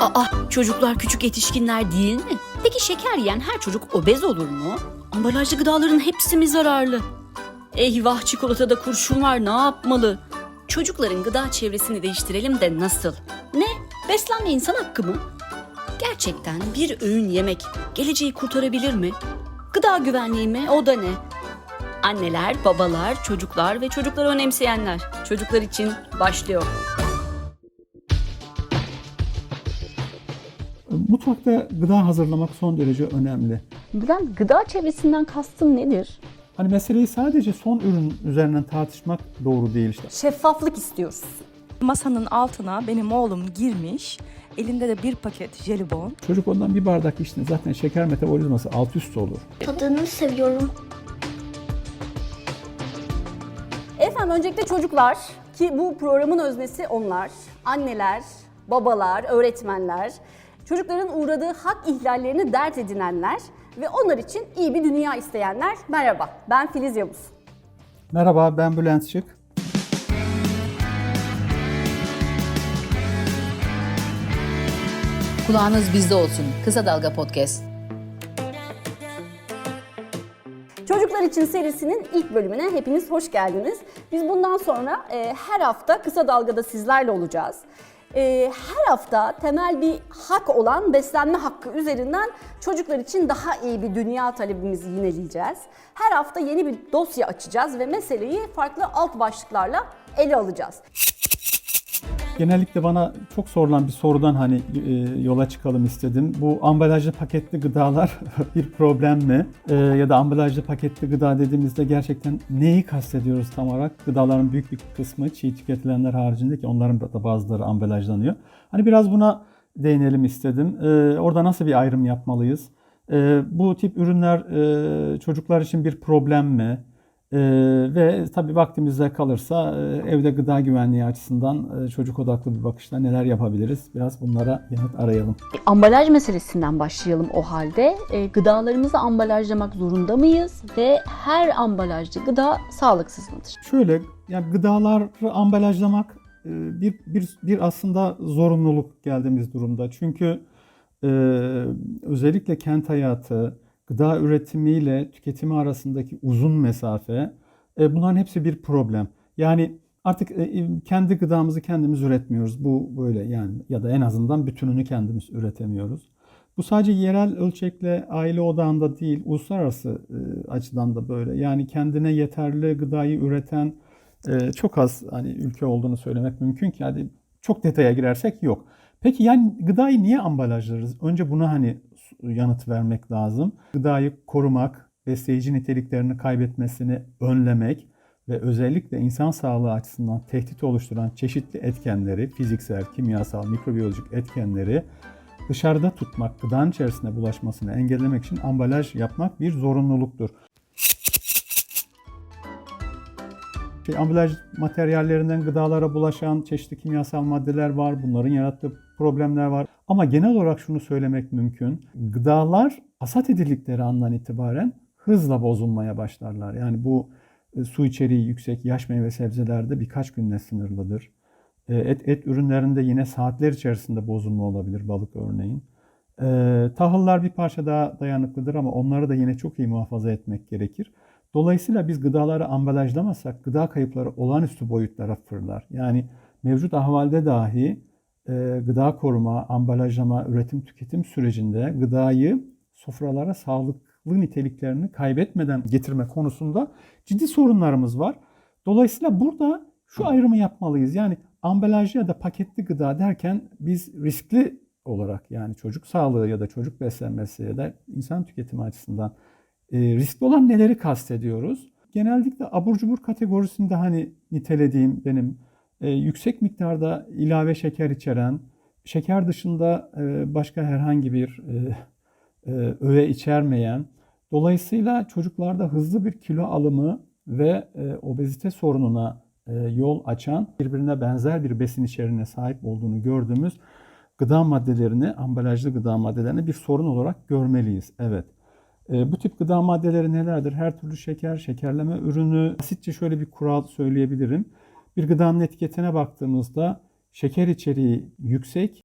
Aa, çocuklar küçük yetişkinler değil mi? Peki şeker yiyen her çocuk obez olur mu? Ambalajlı gıdaların hepsi mi zararlı? Eyvah çikolatada kurşun var ne yapmalı? Çocukların gıda çevresini değiştirelim de nasıl? Ne? Beslenme insan hakkı mı? Gerçekten bir öğün yemek geleceği kurtarabilir mi? Gıda güvenliği mi? O da ne? Anneler, babalar, çocuklar ve çocukları önemseyenler. Çocuklar için başlıyor. Mutfakta gıda hazırlamak son derece önemli. Bülent gıda çevresinden kastın nedir? Hani meseleyi sadece son ürün üzerinden tartışmak doğru değil işte. Şeffaflık istiyoruz. Masanın altına benim oğlum girmiş. Elinde de bir paket jelibon. Çocuk ondan bir bardak içtiğinde zaten şeker metabolizması alt üst olur. Tadını seviyorum. Efendim öncelikle çocuklar ki bu programın öznesi onlar. Anneler, babalar, öğretmenler, çocukların uğradığı hak ihlallerini dert edinenler ve onlar için iyi bir dünya isteyenler. Merhaba, ben Filiz Yavuz. Merhaba ben Bülent Şık. Kulağınız bizde olsun. Kısa Dalga Podcast. Çocuklar için serisinin ilk bölümüne hepiniz hoş geldiniz. Biz bundan sonra e, her hafta Kısa Dalga'da sizlerle olacağız. E, her hafta temel bir hak olan beslenme hakkı üzerinden çocuklar için daha iyi bir dünya talebimizi yineleyeceğiz. Her hafta yeni bir dosya açacağız ve meseleyi farklı alt başlıklarla ele alacağız. Genellikle bana çok sorulan bir sorudan hani e, yola çıkalım istedim. Bu ambalajlı paketli gıdalar bir problem mi? E, ya da ambalajlı paketli gıda dediğimizde gerçekten neyi kastediyoruz tam olarak? Gıdaların büyük bir kısmı çiğ tüketilenler haricinde ki onların da bazıları ambalajlanıyor. Hani biraz buna değinelim istedim. E, orada nasıl bir ayrım yapmalıyız? E, bu tip ürünler e, çocuklar için bir problem mi? Ee, ve tabii vaktimizde kalırsa e, evde gıda güvenliği açısından e, çocuk odaklı bir bakışla neler yapabiliriz? Biraz bunlara yanıt arayalım. Ambalaj meselesinden başlayalım o halde. E, gıdalarımızı ambalajlamak zorunda mıyız ve her ambalajlı gıda sağlıksız mıdır? Şöyle yani gıdaları ambalajlamak e, bir, bir, bir aslında zorunluluk geldiğimiz durumda. Çünkü e, özellikle kent hayatı, gıda üretimiyle tüketimi arasındaki uzun mesafe e, bunların hepsi bir problem. Yani artık e, kendi gıdamızı kendimiz üretmiyoruz. Bu böyle yani ya da en azından bütününü kendimiz üretemiyoruz. Bu sadece yerel ölçekle aile odağında değil, uluslararası e, açıdan da böyle. Yani kendine yeterli gıdayı üreten e, çok az hani ülke olduğunu söylemek mümkün ki hadi çok detaya girersek yok. Peki yani gıdayı niye ambalajlarız? Önce buna hani yanıt vermek lazım. Gıdayı korumak, besleyici niteliklerini kaybetmesini önlemek ve özellikle insan sağlığı açısından tehdit oluşturan çeşitli etkenleri, fiziksel, kimyasal, mikrobiyolojik etkenleri dışarıda tutmak, gıdanın içerisine bulaşmasını engellemek için ambalaj yapmak bir zorunluluktur. Şey, ambalaj materyallerinden gıdalara bulaşan çeşitli kimyasal maddeler var. Bunların yarattığı problemler var. Ama genel olarak şunu söylemek mümkün. Gıdalar hasat edildikleri andan itibaren hızla bozulmaya başlarlar. Yani bu e, su içeriği yüksek yaş meyve sebzelerde birkaç günle sınırlıdır. E, Et, et ürünlerinde yine saatler içerisinde bozulma olabilir balık örneğin. E, tahıllar bir parça daha dayanıklıdır ama onları da yine çok iyi muhafaza etmek gerekir. Dolayısıyla biz gıdaları ambalajlamasak gıda kayıpları olağanüstü boyutlara fırlar. Yani mevcut ahvalde dahi e, gıda koruma, ambalajlama, üretim tüketim sürecinde gıdayı sofralara sağlıklı niteliklerini kaybetmeden getirme konusunda ciddi sorunlarımız var. Dolayısıyla burada şu ayrımı yapmalıyız. Yani ambalajlı ya da paketli gıda derken biz riskli olarak yani çocuk sağlığı ya da çocuk beslenmesi ya da insan tüketimi açısından e, riskli olan neleri kastediyoruz? Genellikle abur cubur kategorisinde hani nitelediğim benim e, yüksek miktarda ilave şeker içeren, şeker dışında e, başka herhangi bir e, e, öğe içermeyen, dolayısıyla çocuklarda hızlı bir kilo alımı ve e, obezite sorununa e, yol açan, birbirine benzer bir besin içeriğine sahip olduğunu gördüğümüz gıda maddelerini, ambalajlı gıda maddelerini bir sorun olarak görmeliyiz. Evet. E, bu tip gıda maddeleri nelerdir? Her türlü şeker, şekerleme ürünü. Basitçe şöyle bir kural söyleyebilirim. Bir gıdanın etiketine baktığımızda şeker içeriği yüksek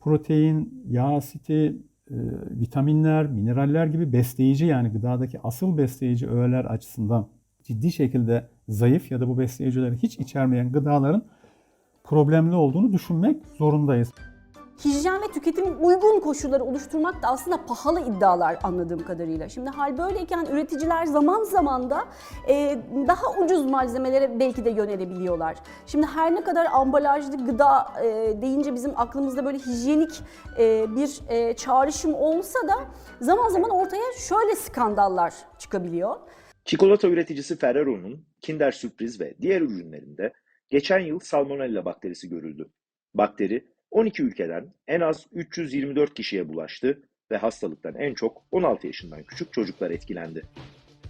protein, yağ asiti, e, vitaminler, mineraller gibi besleyici yani gıdadaki asıl besleyici öğeler açısından ciddi şekilde zayıf ya da bu besleyicileri hiç içermeyen gıdaların problemli olduğunu düşünmek zorundayız. Hijyen ve tüketim uygun koşulları oluşturmak da aslında pahalı iddialar anladığım kadarıyla. Şimdi hal böyleyken üreticiler zaman zaman da e, daha ucuz malzemelere belki de yönelebiliyorlar. Şimdi her ne kadar ambalajlı gıda e, deyince bizim aklımızda böyle hijyenik e, bir e, çağrışım olsa da zaman zaman ortaya şöyle skandallar çıkabiliyor. Çikolata üreticisi Ferrero'nun Kinder Sürpriz ve diğer ürünlerinde geçen yıl Salmonella bakterisi görüldü. Bakteri 12 ülkeden en az 324 kişiye bulaştı ve hastalıktan en çok 16 yaşından küçük çocuklar etkilendi.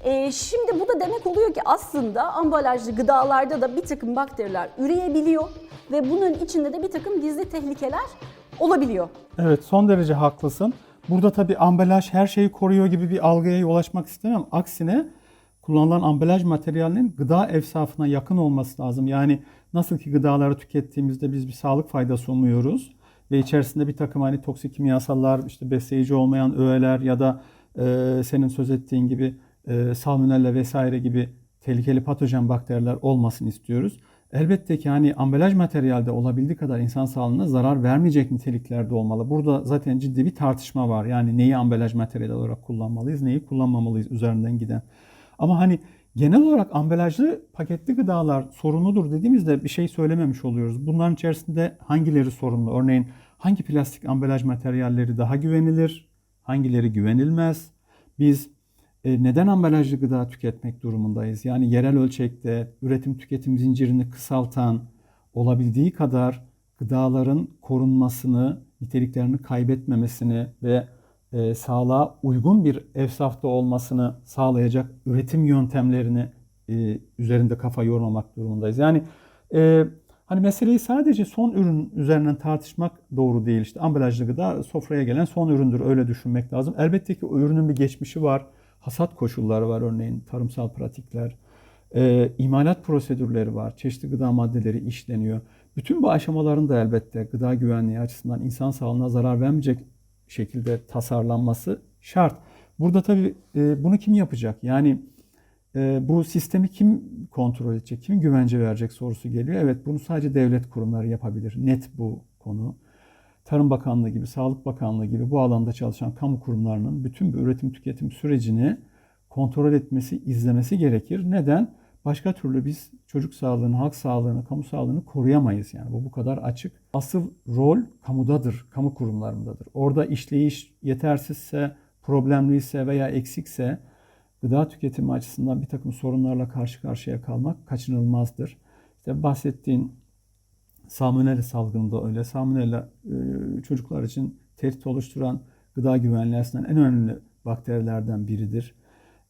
Ee, şimdi bu da demek oluyor ki aslında ambalajlı gıdalarda da bir takım bakteriler üreyebiliyor ve bunun içinde de bir takım gizli tehlikeler olabiliyor. Evet son derece haklısın. Burada tabii ambalaj her şeyi koruyor gibi bir algıya yol açmak istemem. Aksine kullanılan ambalaj materyalinin gıda evsafına yakın olması lazım. Yani nasıl ki gıdaları tükettiğimizde biz bir sağlık faydası umuyoruz ve içerisinde bir takım hani toksik kimyasallar, işte besleyici olmayan öğeler ya da e, senin söz ettiğin gibi e, salmonella vesaire gibi tehlikeli patojen bakteriler olmasını istiyoruz. Elbette ki hani ambalaj materyalde olabildiği kadar insan sağlığına zarar vermeyecek niteliklerde olmalı. Burada zaten ciddi bir tartışma var. Yani neyi ambalaj materyali olarak kullanmalıyız, neyi kullanmamalıyız üzerinden giden. Ama hani genel olarak ambalajlı paketli gıdalar sorunludur dediğimizde bir şey söylememiş oluyoruz. Bunların içerisinde hangileri sorunlu? Örneğin hangi plastik ambalaj materyalleri daha güvenilir, hangileri güvenilmez? Biz e, neden ambalajlı gıda tüketmek durumundayız? Yani yerel ölçekte üretim tüketim zincirini kısaltan, olabildiği kadar gıdaların korunmasını, niteliklerini kaybetmemesini ve e, sağlığa uygun bir evsafta olmasını sağlayacak üretim yöntemlerini e, üzerinde kafa yormamak durumundayız. Yani e, hani meseleyi sadece son ürün üzerinden tartışmak doğru değil. İşte ambalajlı gıda sofraya gelen son üründür öyle düşünmek lazım. Elbette ki o ürünün bir geçmişi var. Hasat koşulları var örneğin tarımsal pratikler. E, imalat prosedürleri var. Çeşitli gıda maddeleri işleniyor. Bütün bu aşamaların da elbette gıda güvenliği açısından insan sağlığına zarar vermeyecek şekilde tasarlanması şart. Burada tabii e, bunu kim yapacak? Yani e, bu sistemi kim kontrol edecek, kim güvence verecek sorusu geliyor. Evet bunu sadece devlet kurumları yapabilir. Net bu konu. Tarım Bakanlığı gibi, Sağlık Bakanlığı gibi bu alanda çalışan kamu kurumlarının bütün bu üretim tüketim sürecini kontrol etmesi, izlemesi gerekir. Neden? Başka türlü biz çocuk sağlığını, halk sağlığını, kamu sağlığını koruyamayız yani. Bu bu kadar açık. Asıl rol kamudadır, kamu kurumlarındadır. Orada işleyiş yetersizse, problemliyse veya eksikse gıda tüketimi açısından bir takım sorunlarla karşı karşıya kalmak kaçınılmazdır. İşte bahsettiğin salmonella salgını da öyle. Salmonella e, çocuklar için tehdit oluşturan gıda güvenliği açısından en önemli bakterilerden biridir.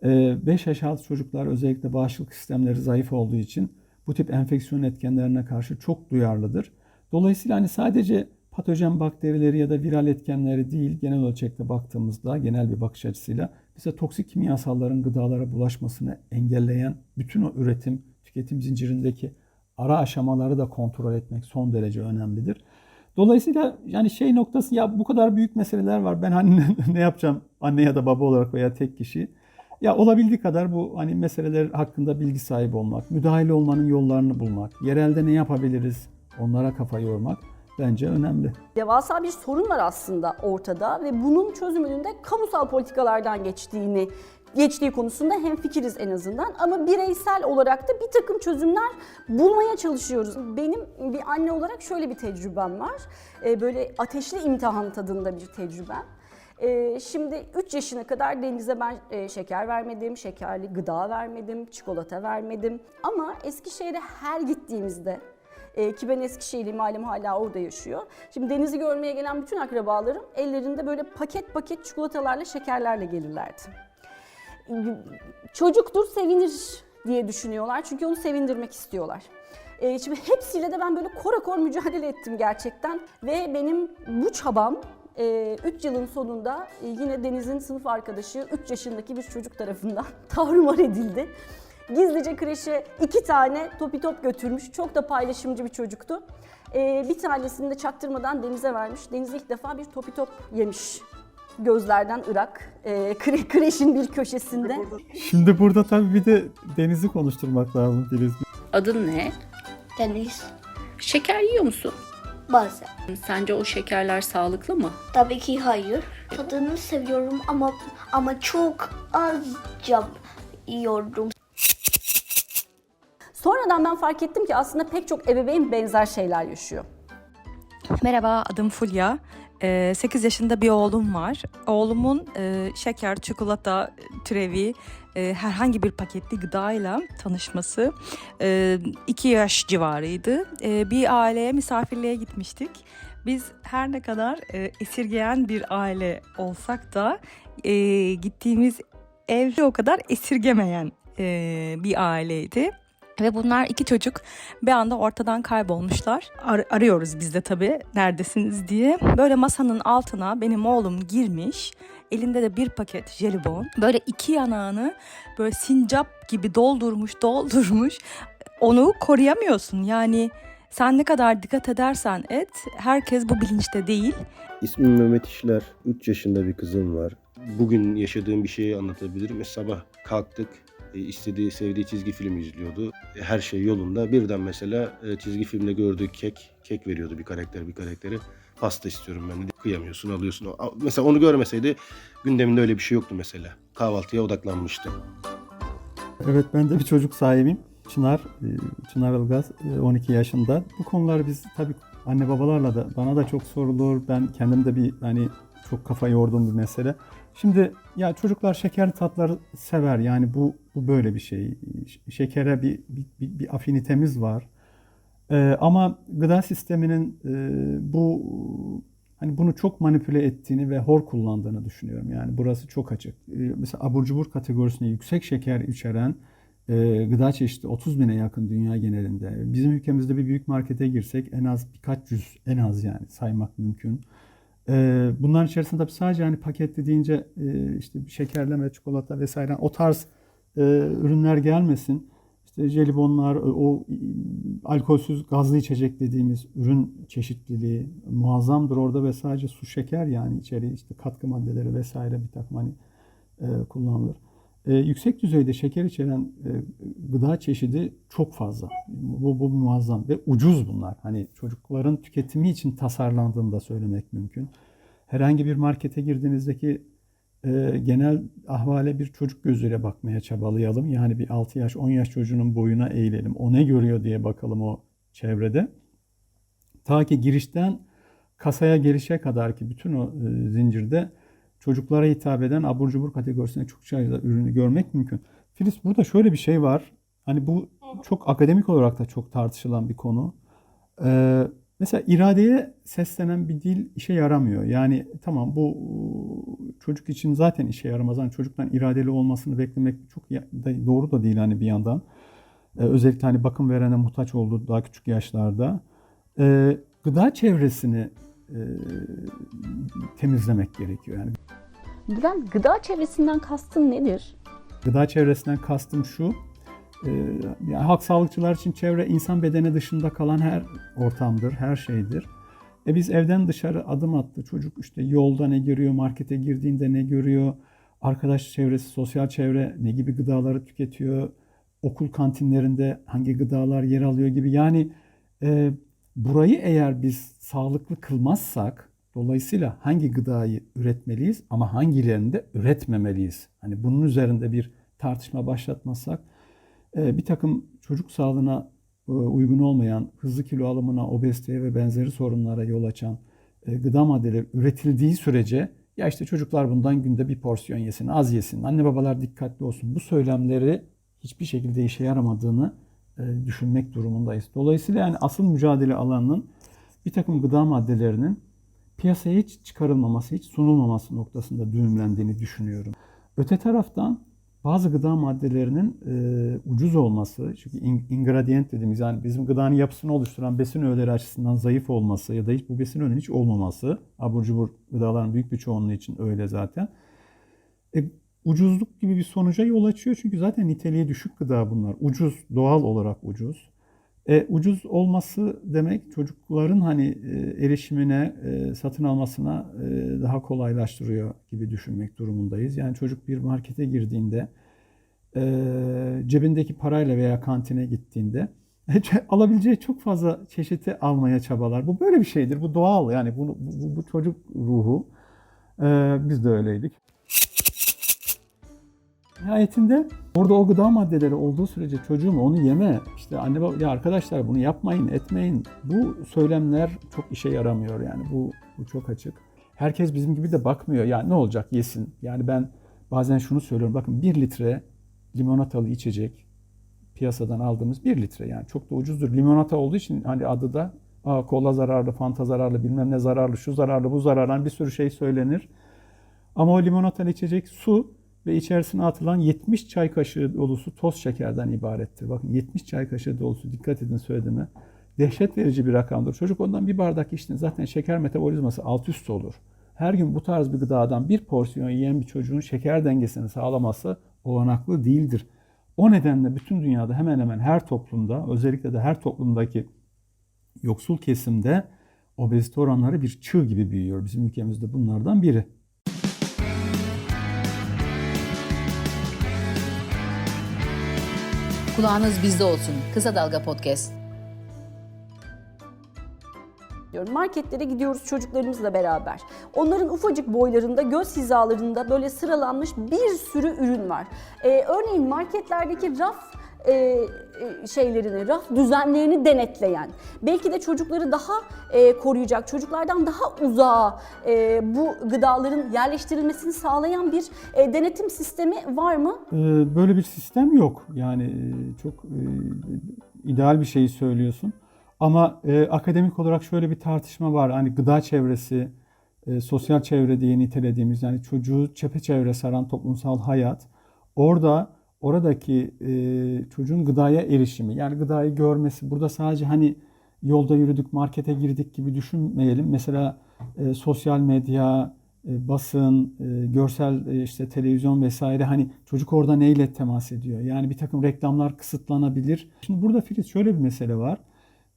5 yaş altı çocuklar özellikle bağışıklık sistemleri zayıf olduğu için bu tip enfeksiyon etkenlerine karşı çok duyarlıdır. Dolayısıyla hani sadece patojen bakterileri ya da viral etkenleri değil genel ölçekte baktığımızda genel bir bakış açısıyla bize toksik kimyasalların gıdalara bulaşmasını engelleyen bütün o üretim tüketim zincirindeki ara aşamaları da kontrol etmek son derece önemlidir. Dolayısıyla yani şey noktası ya bu kadar büyük meseleler var. Ben hani ne yapacağım anne ya da baba olarak veya tek kişi. Ya olabildiği kadar bu hani meseleler hakkında bilgi sahibi olmak, müdahale olmanın yollarını bulmak, yerelde ne yapabiliriz onlara kafa yormak bence önemli. Devasa bir sorun var aslında ortada ve bunun çözümünün de kamusal politikalardan geçtiğini geçtiği konusunda hem fikiriz en azından ama bireysel olarak da bir takım çözümler bulmaya çalışıyoruz. Benim bir anne olarak şöyle bir tecrübem var. Ee, Böyle ateşli imtihan tadında bir tecrübem. Ee, Şimdi 3 yaşına kadar Deniz'e ben e, şeker vermedim, şekerli gıda vermedim, çikolata vermedim. Ama Eskişehir'e her gittiğimizde e, ki ben Eskişehirliyim, ailem hala orada yaşıyor. Şimdi Deniz'i görmeye gelen bütün akrabalarım ellerinde böyle paket paket çikolatalarla, şekerlerle gelirlerdi. Çocuktur, sevinir diye düşünüyorlar çünkü onu sevindirmek istiyorlar. E, şimdi hepsiyle de ben böyle kora kor mücadele ettim gerçekten ve benim bu çabam 3 yılın sonunda e, yine Deniz'in sınıf arkadaşı 3 yaşındaki bir çocuk tarafından tarumar edildi. Gizlice kreşe iki tane topi top götürmüş. Çok da paylaşımcı bir çocuktu. Ee, bir tanesini de çaktırmadan Deniz'e vermiş. Deniz ilk defa bir topi top yemiş. Gözlerden ırak. Ee, kre- kreşin bir köşesinde. Şimdi burada tabii bir de Deniz'i konuşturmak lazım Filiz. Adın ne? Deniz. Şeker yiyor musun? Bazen. Sence o şekerler sağlıklı mı? Tabii ki hayır. Tadını seviyorum ama ama çok azca yiyordum. Sonradan ben fark ettim ki aslında pek çok ebeveyn benzer şeyler yaşıyor. Merhaba, adım Fulya. 8 yaşında bir oğlum var. Oğlumun e, şeker, çikolata türevi e, herhangi bir paketli gıdayla tanışması 2 yaş civarıydı. E, bir aileye misafirliğe gitmiştik. Biz her ne kadar e, esirgeyen bir aile olsak da e, gittiğimiz ev o kadar esirgemeyen e, bir aileydi. Ve bunlar iki çocuk bir anda ortadan kaybolmuşlar. Ar- arıyoruz biz de tabii neredesiniz diye. Böyle masanın altına benim oğlum girmiş. Elinde de bir paket jelibon. Böyle iki yanağını böyle sincap gibi doldurmuş doldurmuş. Onu koruyamıyorsun. Yani sen ne kadar dikkat edersen et herkes bu bilinçte değil. İsmim Mehmet İşler. 3 yaşında bir kızım var. Bugün yaşadığım bir şeyi anlatabilirim. Sabah kalktık. E, istediği, sevdiği çizgi film izliyordu. E, Her şey yolunda. Birden mesela e, çizgi filmde gördüğü kek, kek veriyordu bir karakter bir karaktere. Pasta istiyorum ben de. Kıyamıyorsun, alıyorsun. Mesela onu görmeseydi gündeminde öyle bir şey yoktu mesela. Kahvaltıya odaklanmıştı. Evet ben de bir çocuk sahibiyim. Çınar, Çınar Ilgaz e, 12 yaşında. Bu konuları biz tabii anne babalarla da bana da çok sorulur. Ben kendim de bir hani çok kafa yorduğum bir mesele. Şimdi ya çocuklar şekerli tatları sever. Yani bu bu böyle bir şey. Şekere bir bir, bir, bir afinitemiz var. Ee, ama gıda sisteminin e, bu hani bunu çok manipüle ettiğini ve hor kullandığını düşünüyorum. Yani burası çok açık. Ee, mesela abur cubur kategorisinde yüksek şeker içeren e, gıda çeşidi 30 bine yakın dünya genelinde. Bizim ülkemizde bir büyük markete girsek en az birkaç yüz en az yani saymak mümkün. Ee, bunların içerisinde tabii sadece hani paketli deyince e, işte şekerleme, çikolata vesaire o tarz e, ürünler gelmesin. İşte jelibonlar, o e, alkolsüz gazlı içecek dediğimiz ürün çeşitliliği muazzamdır orada ve sadece su şeker yani içeri işte katkı maddeleri vesaire bir takım hani e, kullanılır. E, yüksek düzeyde şeker içeren e, gıda çeşidi çok fazla. Bu, bu muazzam ve ucuz bunlar. Hani çocukların tüketimi için tasarlandığını da söylemek mümkün. Herhangi bir markete girdiğinizdeki e, genel ahvale bir çocuk gözüyle bakmaya çabalayalım. Yani bir 6 yaş, 10 yaş çocuğunun boyuna eğilelim. O ne görüyor diye bakalım o çevrede. Ta ki girişten kasaya gelişe kadar ki bütün o e, zincirde çocuklara hitap eden abur cubur kategorisine çok sayıda ürünü görmek mümkün. Filiz burada şöyle bir şey var. Hani bu çok akademik olarak da çok tartışılan bir konu. Ee, mesela iradeye seslenen bir dil işe yaramıyor. Yani tamam bu çocuk için zaten işe yaramaz. Yani çocuktan iradeli olmasını beklemek çok doğru da değil hani bir yandan. Ee, özellikle hani bakım verene muhtaç olduğu daha küçük yaşlarda. Ee, gıda çevresini e, temizlemek gerekiyor. Yani Bülent gıda çevresinden kastın nedir? Gıda çevresinden kastım şu. E, yani halk sağlıkçılar için çevre insan bedeni dışında kalan her ortamdır, her şeydir. E biz evden dışarı adım attı. Çocuk işte yolda ne görüyor, markete girdiğinde ne görüyor, arkadaş çevresi, sosyal çevre ne gibi gıdaları tüketiyor, okul kantinlerinde hangi gıdalar yer alıyor gibi. Yani e, burayı eğer biz sağlıklı kılmazsak dolayısıyla hangi gıdayı üretmeliyiz ama hangilerini de üretmemeliyiz. Hani bunun üzerinde bir tartışma başlatmazsak e, bir takım çocuk sağlığına e, uygun olmayan, hızlı kilo alımına, obeziteye ve benzeri sorunlara yol açan e, gıda maddeleri üretildiği sürece ya işte çocuklar bundan günde bir porsiyon yesin, az yesin, anne babalar dikkatli olsun. Bu söylemleri hiçbir şekilde işe yaramadığını e, düşünmek durumundayız. Dolayısıyla yani asıl mücadele alanının bir takım gıda maddelerinin piyasaya hiç çıkarılmaması, hiç sunulmaması noktasında düğümlendiğini düşünüyorum. Öte taraftan bazı gıda maddelerinin e, ucuz olması, çünkü in- ingredient dediğimiz yani bizim gıdanın yapısını oluşturan besin öğeleri açısından zayıf olması ya da hiç bu besin öğenin hiç olmaması, abur cubur gıdaların büyük bir çoğunluğu için öyle zaten. E, ucuzluk gibi bir sonuca yol açıyor çünkü zaten niteliği düşük gıda bunlar. Ucuz, doğal olarak ucuz. E, ucuz olması demek çocukların hani e, erişimine, e, satın almasına e, daha kolaylaştırıyor gibi düşünmek durumundayız. Yani çocuk bir markete girdiğinde e, cebindeki parayla veya kantine gittiğinde alabileceği çok fazla çeşiti almaya çabalar. Bu böyle bir şeydir. Bu doğal yani bu, bu, bu çocuk ruhu. E, biz de öyleydik. Nihayetinde orada o gıda maddeleri olduğu sürece çocuğum onu yeme. İşte anne baba ya arkadaşlar bunu yapmayın, etmeyin. Bu söylemler çok işe yaramıyor yani. Bu, bu çok açık. Herkes bizim gibi de bakmıyor. Ya ne olacak yesin. Yani ben bazen şunu söylüyorum. Bakın bir litre limonatalı içecek piyasadan aldığımız bir litre yani çok da ucuzdur. Limonata olduğu için hani adı da Aa, kola zararlı, fanta zararlı, bilmem ne zararlı, şu zararlı, bu zararlı hani bir sürü şey söylenir. Ama o limonatalı içecek su ve içerisine atılan 70 çay kaşığı dolusu toz şekerden ibarettir. Bakın 70 çay kaşığı dolusu dikkat edin söylediğime. Dehşet verici bir rakamdır. Çocuk ondan bir bardak içtiğinde zaten şeker metabolizması alt üst olur. Her gün bu tarz bir gıdadan bir porsiyon yiyen bir çocuğun şeker dengesini sağlaması olanaklı değildir. O nedenle bütün dünyada hemen hemen her toplumda özellikle de her toplumdaki yoksul kesimde obezite oranları bir çığ gibi büyüyor. Bizim ülkemizde bunlardan biri. Kulağınız bizde olsun. Kısa Dalga Podcast. diyorum. Marketlere gidiyoruz çocuklarımızla beraber. Onların ufacık boylarında, göz hizalarında böyle sıralanmış bir sürü ürün var. Ee, örneğin marketlerdeki raf e, e, şeylerini, raf düzenlerini denetleyen, belki de çocukları daha e, koruyacak, çocuklardan daha uzağa e, bu gıdaların yerleştirilmesini sağlayan bir e, denetim sistemi var mı? Ee, Böyle bir sistem yok. Yani e, çok e, ideal bir şeyi söylüyorsun. Ama e, akademik olarak şöyle bir tartışma var. Hani gıda çevresi, e, sosyal çevre diye nitelediğimiz yani çocuğu çepeçevre saran toplumsal hayat. Orada oradaki e, çocuğun gıdaya erişimi yani gıdayı görmesi. Burada sadece hani yolda yürüdük, markete girdik gibi düşünmeyelim. Mesela e, sosyal medya, e, basın, e, görsel e, işte televizyon vesaire hani çocuk orada neyle temas ediyor? Yani bir takım reklamlar kısıtlanabilir. Şimdi burada Filiz şöyle bir mesele var.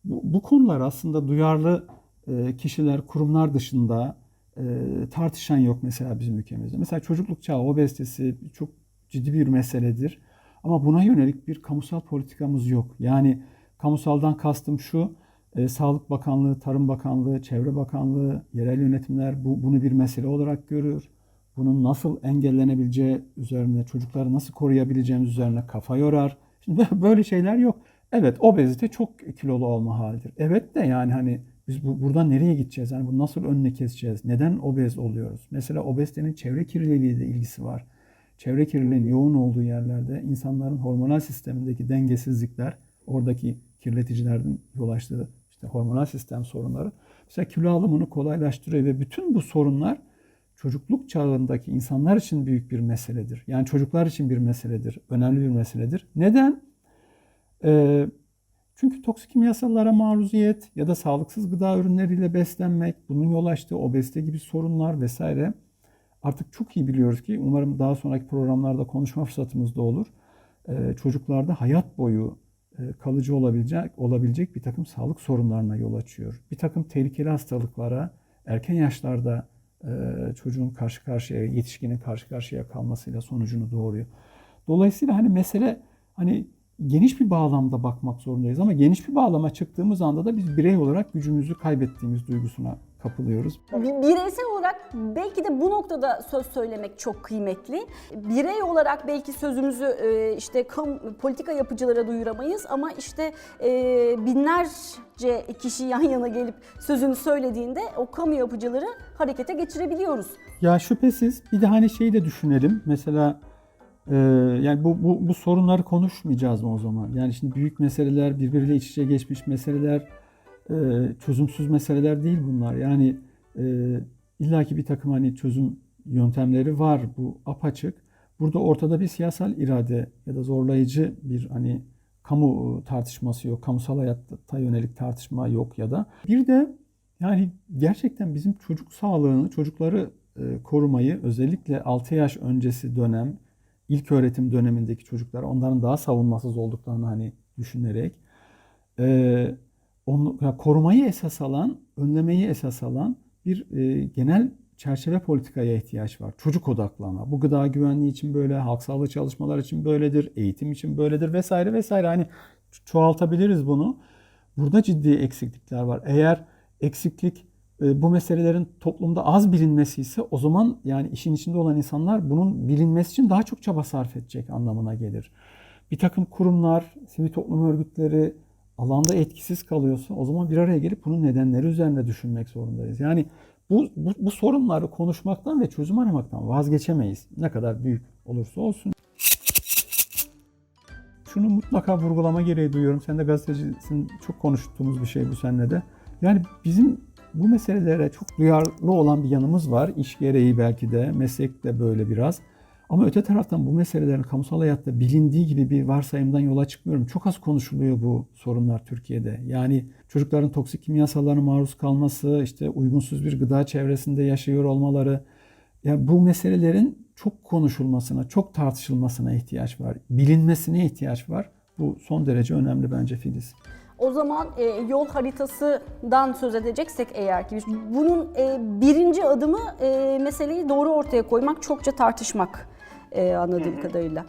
Bu, bu konular aslında duyarlı e, kişiler, kurumlar dışında e, tartışan yok mesela bizim ülkemizde. Mesela çocukluk çağı obezitesi çok ciddi bir meseledir. Ama buna yönelik bir kamusal politikamız yok. Yani kamusaldan kastım şu, e, Sağlık Bakanlığı, Tarım Bakanlığı, Çevre Bakanlığı, yerel yönetimler bu, bunu bir mesele olarak görüyor. Bunun nasıl engellenebileceği üzerine, çocukları nasıl koruyabileceğimiz üzerine kafa yorar. Şimdi böyle şeyler yok. Evet obezite çok kilolu olma halidir. Evet de yani hani biz bu, buradan nereye gideceğiz? Yani bunu nasıl önüne keseceğiz? Neden obez oluyoruz? Mesela obezitenin çevre kirliliği de ilgisi var. Çevre kirliliğinin yoğun olduğu yerlerde insanların hormonal sistemindeki dengesizlikler, oradaki kirleticilerin yol açtığı işte hormonal sistem sorunları mesela kilo alımını kolaylaştırıyor ve bütün bu sorunlar çocukluk çağındaki insanlar için büyük bir meseledir. Yani çocuklar için bir meseledir, önemli bir meseledir. Neden? Ee, çünkü toksik kimyasallara maruziyet ya da sağlıksız gıda ürünleriyle beslenmek, bunun yol açtığı obezite gibi sorunlar vesaire artık çok iyi biliyoruz ki umarım daha sonraki programlarda konuşma fırsatımız da olur. Ee, çocuklarda hayat boyu e, kalıcı olabilecek olabilecek bir takım sağlık sorunlarına yol açıyor. Bir takım tehlikeli hastalıklara erken yaşlarda e, çocuğun karşı karşıya, yetişkinin karşı karşıya kalmasıyla sonucunu doğuruyor. Dolayısıyla hani mesele hani geniş bir bağlamda bakmak zorundayız ama geniş bir bağlama çıktığımız anda da biz birey olarak gücümüzü kaybettiğimiz duygusuna kapılıyoruz. Bir- Bireysel olarak belki de bu noktada söz söylemek çok kıymetli. Birey olarak belki sözümüzü e, işte kam- politika yapıcılara duyuramayız ama işte e, binlerce kişi yan yana gelip sözünü söylediğinde o kamu yapıcıları harekete geçirebiliyoruz. Ya şüphesiz bir de hani şeyi de düşünelim. Mesela e, yani bu, bu, bu sorunları konuşmayacağız mı o zaman? Yani şimdi büyük meseleler, birbiriyle iç içe geçmiş meseleler, e, çözümsüz meseleler değil bunlar. Yani e, illaki bir takım hani çözüm yöntemleri var. Bu apaçık. Burada ortada bir siyasal irade ya da zorlayıcı bir hani kamu tartışması yok. Kamusal hayatta yönelik tartışma yok ya da. Bir de yani gerçekten bizim çocuk sağlığını, çocukları e, korumayı özellikle 6 yaş öncesi dönem, ilk öğretim dönemindeki çocuklar onların daha savunmasız olduklarını hani düşünerek e, onu, ya korumayı esas alan, önlemeyi esas alan bir e, genel çerçeve politikaya ihtiyaç var. Çocuk odaklı ama. Bu gıda güvenliği için böyle, halk sağlığı çalışmalar için böyledir, eğitim için böyledir vesaire vesaire. Hani çoğaltabiliriz bunu. Burada ciddi eksiklikler var. Eğer eksiklik bu meselelerin toplumda az bilinmesi ise o zaman yani işin içinde olan insanlar bunun bilinmesi için daha çok çaba sarf edecek anlamına gelir. Bir takım kurumlar, sivil toplum örgütleri alanda etkisiz kalıyorsa o zaman bir araya gelip bunun nedenleri üzerinde düşünmek zorundayız. Yani bu, bu, bu sorunları konuşmaktan ve çözüm aramaktan vazgeçemeyiz. Ne kadar büyük olursa olsun. Şunu mutlaka vurgulama gereği duyuyorum. Sen de gazetecisin. Çok konuştuğumuz bir şey bu seninle de. Yani bizim bu meselelere çok duyarlı olan bir yanımız var. İş gereği belki de, meslek de böyle biraz. Ama öte taraftan bu meselelerin kamusal hayatta bilindiği gibi bir varsayımdan yola çıkmıyorum. Çok az konuşuluyor bu sorunlar Türkiye'de. Yani çocukların toksik kimyasallara maruz kalması, işte uygunsuz bir gıda çevresinde yaşıyor olmaları. Yani bu meselelerin çok konuşulmasına, çok tartışılmasına ihtiyaç var. Bilinmesine ihtiyaç var. Bu son derece önemli bence Filiz. O zaman e, yol haritasından söz edeceksek eğer ki bunun e, birinci adımı e, meseleyi doğru ortaya koymak, çokça tartışmak e, anladığım kadarıyla.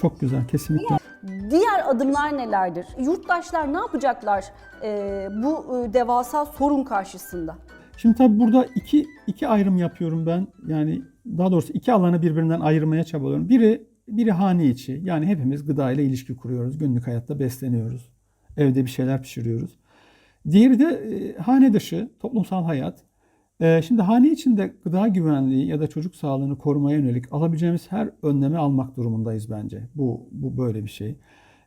Çok güzel, kesinlikle. Diğer adımlar nelerdir? Yurttaşlar ne yapacaklar e, bu e, devasa sorun karşısında? Şimdi tabii burada iki, iki ayrım yapıyorum ben. Yani daha doğrusu iki alanı birbirinden ayırmaya çabalıyorum. Biri, biri hane içi. Yani hepimiz gıda ile ilişki kuruyoruz. Günlük hayatta besleniyoruz. Evde bir şeyler pişiriyoruz. Diğeri de e, hane dışı, toplumsal hayat. E, şimdi hane içinde gıda güvenliği ya da çocuk sağlığını korumaya yönelik alabileceğimiz her önlemi almak durumundayız bence. Bu, bu böyle bir şey.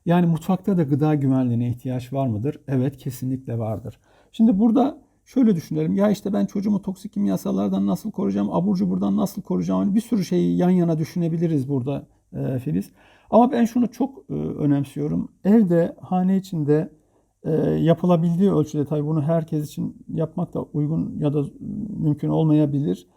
Yani mutfakta da gıda güvenliğine ihtiyaç var mıdır? Evet kesinlikle vardır. Şimdi burada şöyle düşünelim. Ya işte ben çocuğumu toksik kimyasallardan nasıl koruyacağım, abur cuburdan nasıl koruyacağım? Hani bir sürü şeyi yan yana düşünebiliriz burada e, Filiz. Ama ben şunu çok e, önemsiyorum. Evde, hane içinde e, yapılabildiği ölçüde tabii bunu herkes için yapmak da uygun ya da mümkün olmayabilir.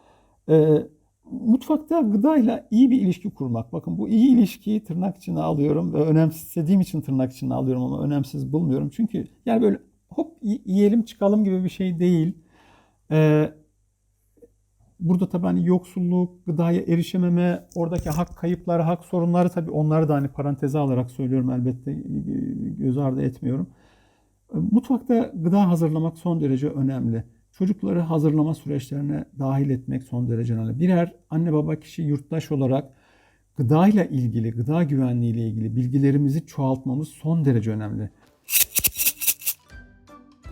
E, mutfakta gıdayla iyi bir ilişki kurmak. Bakın bu iyi ilişkiyi tırnak içine alıyorum ve önemsediğim için tırnak içine alıyorum ama önemsiz bulmuyorum. Çünkü yani böyle hop yiyelim çıkalım gibi bir şey değil. Ee, burada tabii hani yoksulluk, gıdaya erişememe, oradaki hak kayıpları, hak sorunları tabii onları da hani paranteze alarak söylüyorum elbette göz ardı etmiyorum. Mutfakta gıda hazırlamak son derece önemli. Çocukları hazırlama süreçlerine dahil etmek son derece önemli. Birer anne baba kişi yurttaş olarak gıdayla ilgili, gıda güvenliği ile ilgili bilgilerimizi çoğaltmamız son derece önemli.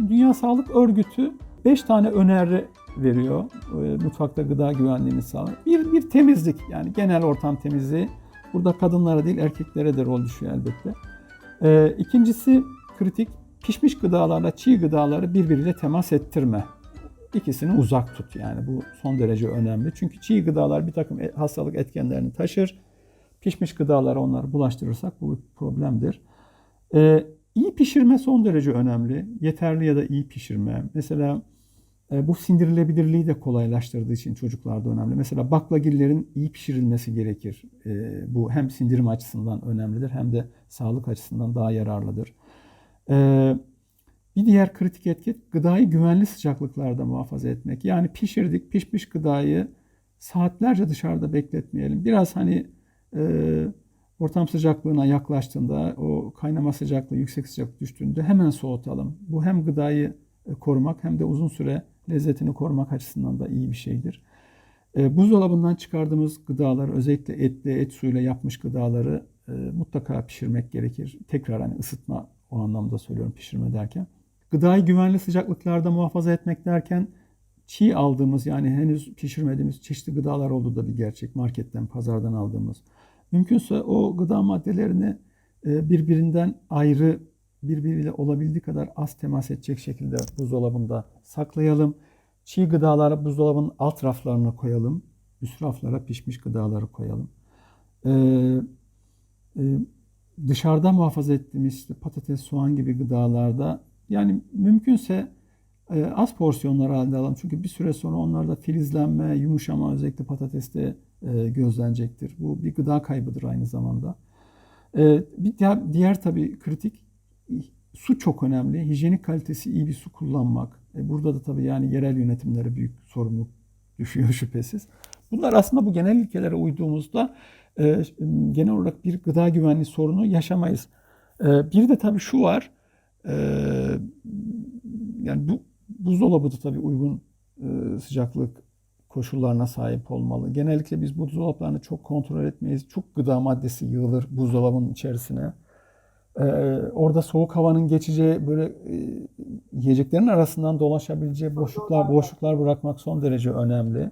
Dünya Sağlık Örgütü 5 tane öneri veriyor e, mutfakta gıda güvenliğini sağlar. Bir, bir temizlik yani genel ortam temizliği. Burada kadınlara değil erkeklere de rol düşüyor elbette. E, ikincisi kritik pişmiş gıdalarla çiğ gıdaları birbiriyle temas ettirme. İkisini uzak tut yani bu son derece önemli. Çünkü çiğ gıdalar bir takım e, hastalık etkenlerini taşır. Pişmiş gıdalara onları bulaştırırsak bu bir problemdir. Ee, iyi pişirme son derece önemli. Yeterli ya da iyi pişirme. Mesela bu sindirilebilirliği de kolaylaştırdığı için çocuklarda önemli. Mesela baklagillerin iyi pişirilmesi gerekir. E, bu hem sindirim açısından önemlidir hem de sağlık açısından daha yararlıdır. E, bir diğer kritik etki gıdayı güvenli sıcaklıklarda muhafaza etmek. Yani pişirdik, pişmiş gıdayı saatlerce dışarıda bekletmeyelim. Biraz hani e, ortam sıcaklığına yaklaştığında, o kaynama sıcaklığı yüksek sıcaklık düştüğünde hemen soğutalım. Bu hem gıdayı e, korumak hem de uzun süre lezzetini korumak açısından da iyi bir şeydir. E, buzdolabından çıkardığımız gıdalar, özellikle etli, et suyuyla yapmış gıdaları e, mutlaka pişirmek gerekir. Tekrar hani ısıtma o anlamda söylüyorum pişirme derken. Gıdayı güvenli sıcaklıklarda muhafaza etmek derken çiğ aldığımız yani henüz pişirmediğimiz çeşitli gıdalar olduğu da bir gerçek. Marketten, pazardan aldığımız. Mümkünse o gıda maddelerini e, birbirinden ayrı, birbiriyle olabildiği kadar az temas edecek şekilde buzdolabında saklayalım. Çiğ gıdaları buzdolabının alt raflarına koyalım. Üst raflara pişmiş gıdaları koyalım. Ee, e, dışarıda muhafaza ettiğimiz işte patates, soğan gibi gıdalarda yani mümkünse e, az porsiyonlar halinde alalım. Çünkü bir süre sonra onlarda filizlenme, yumuşama özellikle patateste e, gözlenecektir. Bu bir gıda kaybıdır aynı zamanda. E, bir diğer, diğer tabii kritik Su çok önemli. Hijyenik kalitesi iyi bir su kullanmak. E burada da tabii yani yerel yönetimlere büyük sorumluluk düşüyor şüphesiz. Bunlar aslında bu genel ilkelere uyduğumuzda e, genel olarak bir gıda güvenliği sorunu yaşamayız. E, bir de tabii şu var. E, yani bu buzdolabı da tabii uygun e, sıcaklık koşullarına sahip olmalı. Genellikle biz buzdolaplarını çok kontrol etmeyiz. Çok gıda maddesi yığılır buzdolabının içerisine. Ee, orada soğuk havanın geçeceği böyle e, yiyeceklerin arasından dolaşabileceği boşluklar boşluklar bırakmak son derece önemli.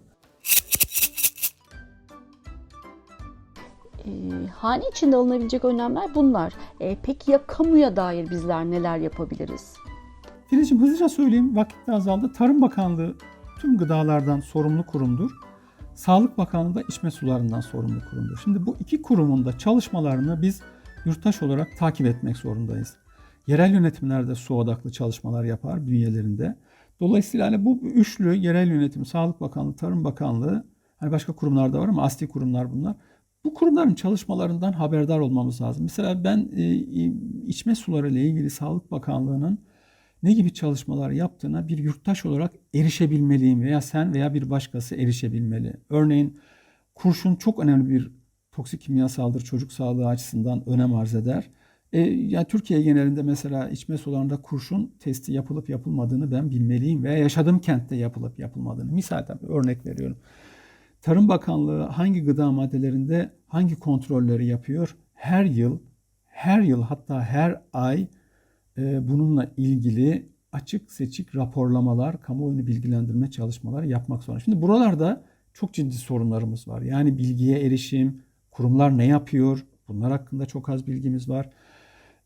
Ee, hane içinde alınabilecek önlemler bunlar. Ee, peki ya kamuya dair bizler neler yapabiliriz? Filizciğim hızlıca söyleyeyim vakit de azaldı. Tarım Bakanlığı tüm gıdalardan sorumlu kurumdur. Sağlık Bakanlığı da içme sularından sorumlu kurumdur. Şimdi bu iki kurumun da çalışmalarını biz yurttaş olarak takip etmek zorundayız. Yerel yönetimler de su odaklı çalışmalar yapar bünyelerinde. Dolayısıyla hani bu üçlü yerel yönetim, Sağlık Bakanlığı, Tarım Bakanlığı, hani başka kurumlar da var ama asli kurumlar bunlar. Bu kurumların çalışmalarından haberdar olmamız lazım. Mesela ben e, içme suları ile ilgili Sağlık Bakanlığı'nın ne gibi çalışmalar yaptığına bir yurttaş olarak erişebilmeliyim veya sen veya bir başkası erişebilmeli. Örneğin kurşun çok önemli bir toksik kimyasaldır çocuk sağlığı açısından önem arz eder. E, yani Türkiye genelinde mesela içme sularında kurşun testi yapılıp yapılmadığını ben bilmeliyim veya yaşadığım kentte yapılıp yapılmadığını. Misal tabii örnek veriyorum. Tarım Bakanlığı hangi gıda maddelerinde hangi kontrolleri yapıyor? Her yıl, her yıl hatta her ay e, bununla ilgili açık seçik raporlamalar, kamuoyunu bilgilendirme çalışmaları yapmak zorunda. Şimdi buralarda çok ciddi sorunlarımız var. Yani bilgiye erişim, kurumlar ne yapıyor? Bunlar hakkında çok az bilgimiz var.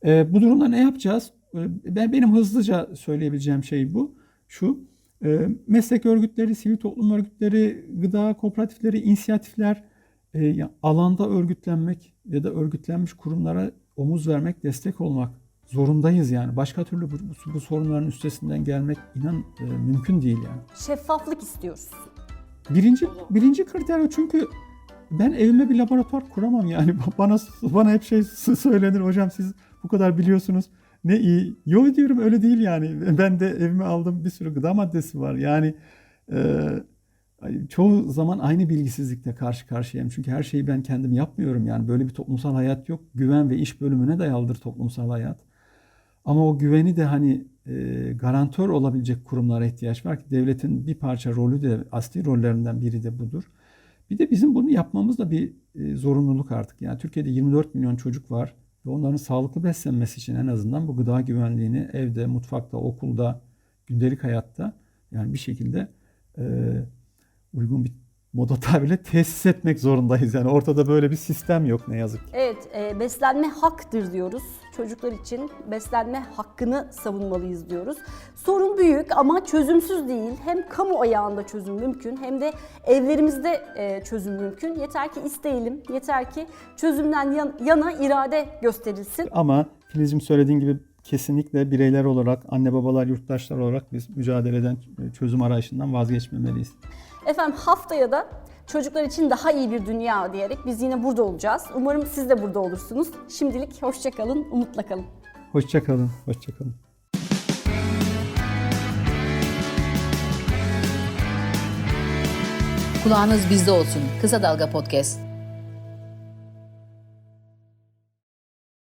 E, bu durumda ne yapacağız? E, ben benim hızlıca söyleyebileceğim şey bu. Şu e, meslek örgütleri, sivil toplum örgütleri, gıda kooperatifleri, inisiyatifler e, alanda örgütlenmek ya da örgütlenmiş kurumlara omuz vermek, destek olmak zorundayız yani. Başka türlü bu, bu, bu sorunların üstesinden gelmek inan e, mümkün değil yani. Şeffaflık istiyoruz. Birinci birinci kriter o çünkü ben evime bir laboratuvar kuramam yani. Bana bana hep şey söylenir hocam siz bu kadar biliyorsunuz. Ne iyi. Yo diyorum öyle değil yani. Ben de evime aldım bir sürü gıda maddesi var. Yani e, çoğu zaman aynı bilgisizlikle karşı karşıyayım. Çünkü her şeyi ben kendim yapmıyorum yani. Böyle bir toplumsal hayat yok. Güven ve iş bölümüne dayalıdır toplumsal hayat. Ama o güveni de hani e, garantör olabilecek kurumlara ihtiyaç var ki devletin bir parça rolü de asli rollerinden biri de budur. Bir de bizim bunu yapmamız da bir e, zorunluluk artık. Yani Türkiye'de 24 milyon çocuk var ve onların sağlıklı beslenmesi için en azından bu gıda güvenliğini evde, mutfakta, okulda, gündelik hayatta yani bir şekilde e, uygun bir moda tabirle tesis etmek zorundayız. Yani ortada böyle bir sistem yok ne yazık ki. Evet, e, beslenme haktır diyoruz. Çocuklar için beslenme hakkını savunmalıyız diyoruz. Sorun büyük ama çözümsüz değil. Hem kamu ayağında çözüm mümkün hem de evlerimizde e, çözüm mümkün. Yeter ki isteyelim, yeter ki çözümden yan- yana irade gösterilsin. Ama Filiz'im söylediğin gibi kesinlikle bireyler olarak, anne babalar, yurttaşlar olarak biz mücadeleden, çözüm arayışından vazgeçmemeliyiz. Efendim haftaya da çocuklar için daha iyi bir dünya diyerek biz yine burada olacağız. Umarım siz de burada olursunuz. Şimdilik hoşça kalın, umutla kalın. Hoşça kalın, hoşça kalın. Kulağınız bizde olsun. Kısa Dalga Podcast.